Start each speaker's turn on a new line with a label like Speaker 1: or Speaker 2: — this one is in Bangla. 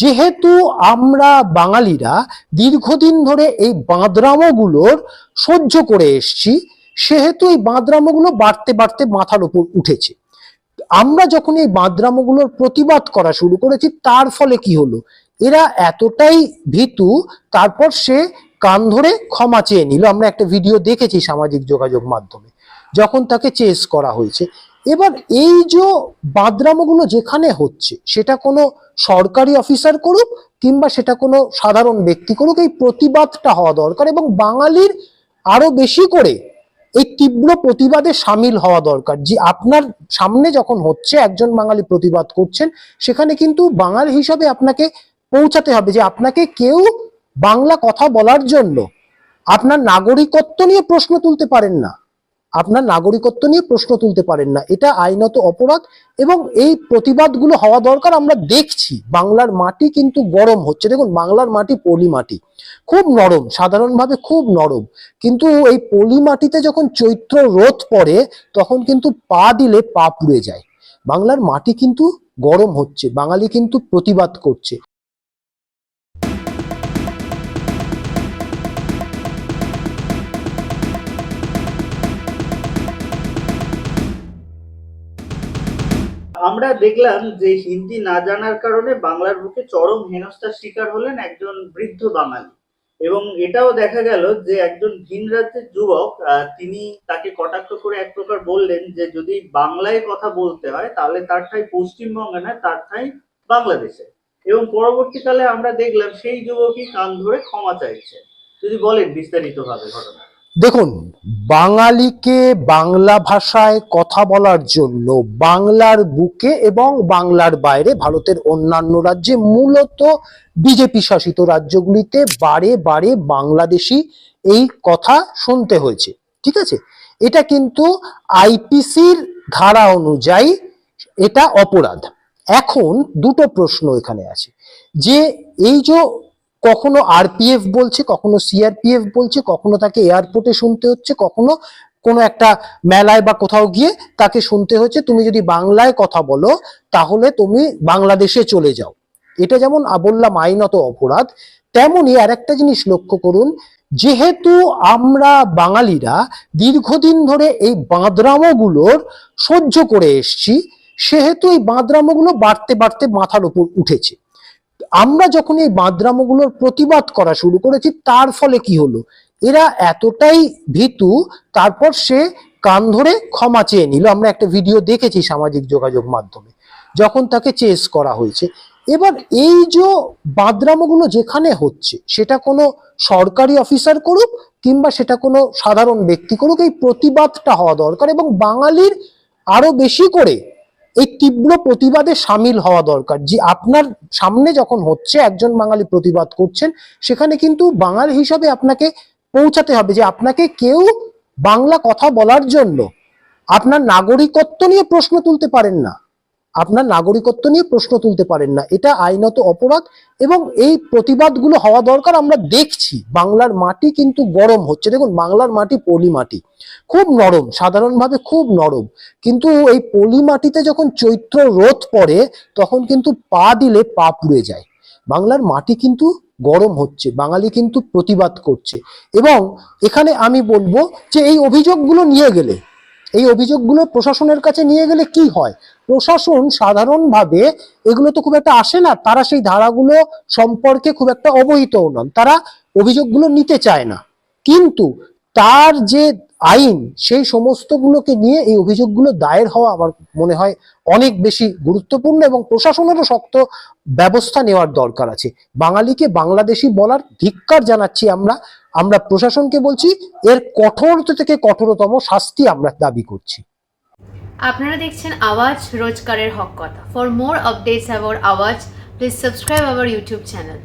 Speaker 1: যেহেতু আমরা বাঙালিরা দীর্ঘদিন ধরে এই বাঁদরামোগুলোর সহ্য করে এসছি, সেহেতু এই বাঁদরামোগুলো বাড়তে বাড়তে মাথার উপর উঠেছে। আমরা যখন এই বাঁদরামোগুলোর প্রতিবাদ করা শুরু করেছি, তার ফলে কি হলো? এরা এতটাই ভীতু, তারপর সে কান ধরে ক্ষমা চেয়ে নিল। আমরা একটা ভিডিও দেখেছি সামাজিক যোগাযোগ মাধ্যমে, যখন তাকে চেস করা হয়েছে। এবার এই যে বাদরামোগুলো যেখানে হচ্ছে, সেটা কোনো সরকারি অফিসার করুক কিংবা সেটা কোনো সাধারণ ব্যক্তি করুক, এই প্রতিবাদটা হওয়া দরকার এবং বাঙালির আরও বেশি করে এই তীব্র প্রতিবাদে সামিল হওয়া দরকার। যে আপনার সামনে যখন হচ্ছে, একজন বাঙালি প্রতিবাদ করছেন, সেখানে কিন্তু বাঙালি হিসাবে আপনাকে পৌঁছাতে হবে যে আপনাকে কেউ বাংলা কথা বলার জন্য আপনার নাগরিকত্ব নিয়ে প্রশ্ন তুলতে পারেন না। আপনার নাগরিকত্ব নিয়ে প্রশ্ন তুলতে পারেন না। এটা আইনত অপরাধ এবং এই প্রতিবাদগুলো হওয়া দরকার, আমরা দেখছি। বাংলার মাটি কিন্তু গরম হচ্ছে। দেখুন, বাংলার মাটি পলি মাটি খুব নরম, সাধারণভাবে খুব নরম। কিন্তু এই পলি মাটিতে যখন চৈত্র রোদ পড়ে, তখন কিন্তু পা দিলে পা পুড়ে যায়। বাংলার মাটি কিন্তু গরম হচ্ছে। বাঙালি কিন্তু প্রতিবাদ করছে।
Speaker 2: আমরা দেখলাম যে হিন্দি না জানার কারণে বাংলার বুকে চরম হেনস্থার শিকার হলেন একজন বৃদ্ধ বাঙালি। এবং এটাও দেখা গেল যে একজন ভিন রাজ্যের যুবক তিনি তাকে কটাক্ষ করে এক প্রকার বললেন যে, যদি বাংলায় কথা বলতে হয়, তাহলে তার ঠাই পশ্চিমবঙ্গে নয়, তার ঠাই বাংলাদেশে। এবং পরবর্তীকালে আমরা দেখলাম সেই যুবকই কান ধরে ক্ষমা চাইছে। যদি বলেন বিস্তারিতভাবে ঘটনা
Speaker 1: দেখুন, বাঙালিকে বাংলা ভাষায় কথা বলার জন্য বাংলার বুকে এবং বাংলার বাইরে ভারতের অন্যান্য রাজ্যে মূলত বিজেপি শাসিত রাজ্যগুলিতে বারে বারে বাংলাদেশি এই কথা শুনতে হয়েছে, ঠিক আছে? এটা কিন্তু আইপিসির ধারা অনুযায়ী এটা অপরাধ। এখন দুটো প্রশ্ন এখানে আছে। যে এই যে কখনো আরপিএফ বলছে, কখনো সিআরপিএফ বলছে, কখনো তাকে এয়ারপোর্টে শুনতে হচ্ছে, কখনো কোনো একটা মেলায় বা কোথাও গিয়ে তাকে শুনতে হচ্ছে। তুমি যদি বাংলায় কথা বলো, তাহলে তুমি বাংলাদেশে চলে যাও। এটা যেমন বললাম আইনত অপরাধ, তেমনই আর একটা জিনিস লক্ষ্য করুন, যেহেতু আমরা বাঙালিরা দীর্ঘদিন ধরে এই বাঁদরামোগুলোর সহ্য করে এসছি, সেহেতু এই বাঁদরামোগুলো বাড়তে বাড়তে মাথার উপর উঠেছে। আমরা যখন এই বাঁদরামোগুলোর প্রতিবাদ করা শুরু করেছি, তার ফলে কি হলো? এরা এতটাই ভীতু, তারপর সে কান ধরে ক্ষমা চেয়ে নিল। আমরা একটা ভিডিও দেখেছি সামাজিক যোগাযোগ মাধ্যমে, যখন তাকে চেস করা হয়েছে। এবার এই যে বাঁদরামোগুলো যেখানে হচ্ছে, সেটা কোনো সরকারি অফিসার করুক, কিংবা সেটা কোনো সাধারণ ব্যক্তি করুক, এই প্রতিবাদটা হওয়া দরকার এবং বাঙালির আরও বেশি করে এই তীব্র প্রতিবাদে সামিল হওয়া দরকার। যে আপনার সামনে যখন হচ্ছে, একজন বাঙালি প্রতিবাদ করছেন, সেখানে কিন্তু বাঙালি হিসাবে আপনাকে পৌঁছাতে হবে যে আপনাকে কেউ বাংলা কথা বলার জন্য আপনার নাগরিকত্ব নিয়ে প্রশ্ন তুলতে পারেন না। আপনার নাগরিকত্ব নিয়ে প্রশ্ন তুলতে পারেন না। এটা আইনত অপরাধ এবং এই প্রতিবাদগুলো হওয়া দরকার, আমরা দেখছি। বাংলার মাটি কিন্তু গরম হচ্ছে। দেখুন, বাংলার মাটি পলি মাটি খুব নরম, সাধারণভাবে খুব নরম। কিন্তু এই পলি মাটিতে যখন চৈত্র রোদ পড়ে, তখন কিন্তু পা দিলে পা পুড়ে যায়। বাংলার মাটি কিন্তু গরম হচ্ছে, বাঙালি কিন্তু প্রতিবাদ করছে। এবং এখানে আমি বলব যে এই অভিযোগগুলো নিয়ে গেলে এই অভিযোগগুলো প্রশাসনের কাছে নিয়ে গেলে কি হয়? প্রশাসন সাধারণভাবে এগুলো তো খুব একটা আসে না, তারা সেই ধারাগুলো সম্পর্কে খুব একটা অবহিতও নন, তারা অভিযোগগুলো নিতে চায় না। কিন্তু তার যে আইন, সেই সমস্তগুলোকে নিয়ে এই অভিযোগগুলো দায়ের হওয়া আমার মনে হয় অনেক বেশি গুরুত্বপূর্ণ এবং প্রশাসনেরও শক্ত ব্যবস্থা নেওয়ার দরকার আছে। বাঙালিকে বাংলাদেশি বলার ধিক্কার জানাচ্ছি আমরা। আমরা প্রশাসনকে বলছি, এর কঠোর থেকে কঠোরতম শাস্তি আমরা দাবি করছি।
Speaker 3: আপনারা দেখছেন আওয়াজ রোজকারের হক কথা। For more updates about Awaaz please subscribe our YouTube channel